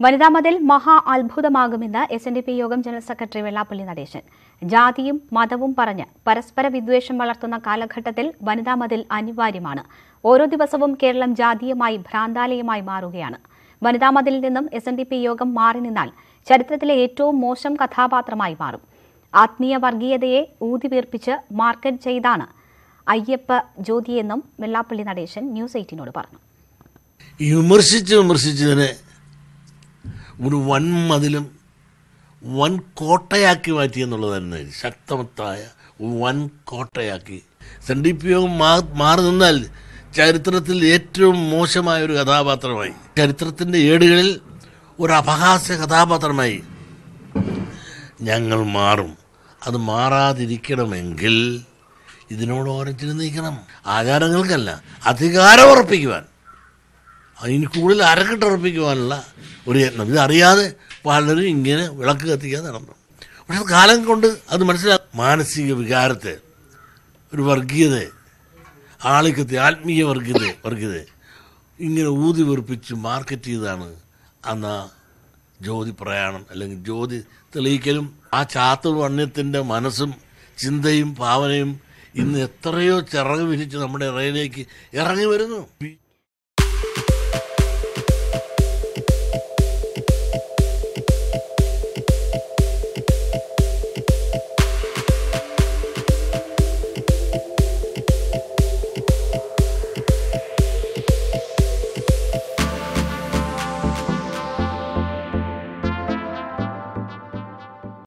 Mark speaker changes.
Speaker 1: വനിതാ മതിൽ മഹാ അത്ഭുതമാകുമെന്ന് എസ് എൻ ഡി പി യോഗം ജനറൽ സെക്രട്ടറി വെള്ളാപ്പള്ളി നടേശൻ. ജാതിയും മതവും പറഞ്ഞ് പരസ്പര വിദ്വേഷം വളർത്തുന്ന കാലഘട്ടത്തിൽ വനിതാ മതിൽ അനിവാര്യമാണ്. ഓരോ ദിവസവും കേരളം ജാതീയമായി ഭ്രാന്താലയമായി മാറുകയാണ്. വനിതാ മതിലിൽ നിന്നും എസ് എൻ ഡി പി യോഗം മാറി നിന്നാൽ ചരിത്രത്തിലെ ഏറ്റവും മോശം കഥാപാത്രമായി മാറും. ആത്മീയ വർഗീയതയെ ഊതിവീർപ്പിച്ച് മാർക്കറ്റ് ചെയ്താണ് അയ്യപ്പ ജ്യോതിയെന്നും വെള്ളാപ്പള്ളി നടേശൻ ന്യൂസ് എയ്റ്റീനോട് പറഞ്ഞു.
Speaker 2: വിമർശിച്ച് വിമർശിച്ചതിനെ ഒരു വൻ മതിലും വൻ കോട്ടയാക്കി മാറ്റി എന്നുള്ളത് തന്നെ ശക്തമത്തായ വൻ കോട്ടയാക്കി. സെൻ ഡി പി യോഗം മാറി നിന്നാൽ ചരിത്രത്തിൽ ഏറ്റവും മോശമായ ഒരു കഥാപാത്രമായി. ചരിത്രത്തിന്റെ ഏടുകളിൽ ഒരു അപഹാസ്യ കഥാപാത്രമായി ഞങ്ങൾ മാറും. അത് മാറാതിരിക്കണമെങ്കിൽ ഇതിനോട് ഓരോരുത്തരും നീക്കണം ആചാരങ്ങൾക്കല്ല അധികാരം ഉറപ്പിക്കുവാൻ. അതിന് കൂടുതൽ അരക്കിട്ടുറപ്പിക്കുവാനുള്ള ഒരു യത്നം. ഇതറിയാതെ പലരും ഇങ്ങനെ വിളക്ക് കത്തിക്കാതെ നടന്നു. പക്ഷെ കാലം കൊണ്ട് അത് മനസ്സിലാക്കും മാനസിക വികാരത്തെ ഒരു വർഗീയത ആളിക്കത്തെ ആത്മീയ വർഗീയത വർഗീയത ഇങ്ങനെ ഊതി വെറുപ്പിച്ച് മാർക്കറ്റ് ചെയ്താണ് അന്ന് ആ ജ്യോതി പ്രയാണം. അല്ലെങ്കിൽ ജ്യോതി തെളിയിക്കലും ആ ചാത്തുവണ്യത്തിന്റെ മനസ്സും ചിന്തയും ഭാവനയും ഇന്ന് എത്രയോ ചിറക് വിരിച്ച് നമ്മുടെ ഇറയിലേക്ക് ഇറങ്ങി വരുന്നു.